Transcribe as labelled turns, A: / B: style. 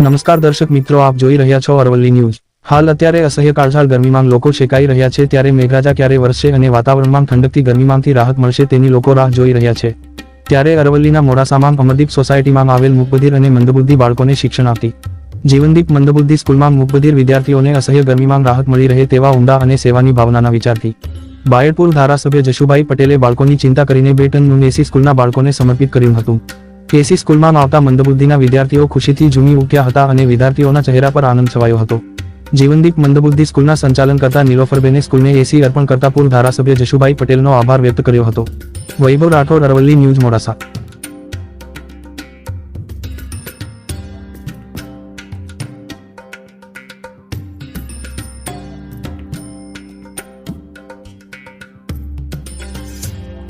A: નમસ્કાર દર્શક મિત્રો, આપ જોઈ રહ્યા છો અરવલ્લી ન્યૂઝ. હાલ અત્યારે અસહ્ય કાળઝાળ ગરમીમાં લોકો શેકાઈ રહ્યા છે, ત્યારે મેઘરાજા ક્યારે વરસે અને વાતાવરણમાં ઠંડકથી ગરમીમાંથી રાહત મળશે તેની લોકો રાહ જોઈ રહ્યા છે. ત્યારે અરવલ્લીના મોડાસામાં અમરદીપ સોસાયટીમાં આવેલ મુકબધિર અને મંદબુદ્ધિ બાળકોને શિક્ષણ આપતી જીવનદીપ મંદબુદ્ધિ સ્કૂલમાં મુકબધિર વિદ્યાર્થીઓને અસહ્ય ગરમીમાં રાહત મળી રહે તેવા ઊંડા અને સેવાની ભાવનાના વિચારથી. બાયડપુર ધારાસભ્ય જશુભાઈ પટેલે બાળકોની ચિંતા કરીને બે ટનનું એસી સ્કૂલના બાળકોને સમર્પિત કર્યું હતું. એસી સ્કૂલમાં આવતા મંદબુદ્ધિના વિદ્યાર્થીઓ ખુશીથી ઝૂમી ઉઠ્યા હતા અને વિદ્યાર્થીઓના ચહેરા પર આનંદ છવાયો હતો. જીવનદીપ મંદબુદ્ધિ સ્કૂલના સંચાલન કરતા નીલોફરબેને સ્કૂલને એસી અર્પણ કરતા પૂર્વ ધારાસભ્ય જશુભાઈ પટેલનો આભાર વ્યક્ત કર્યો હતો. વૈભવ રાઠોડ અરવલ્લી ન્યૂઝ મોડાસા.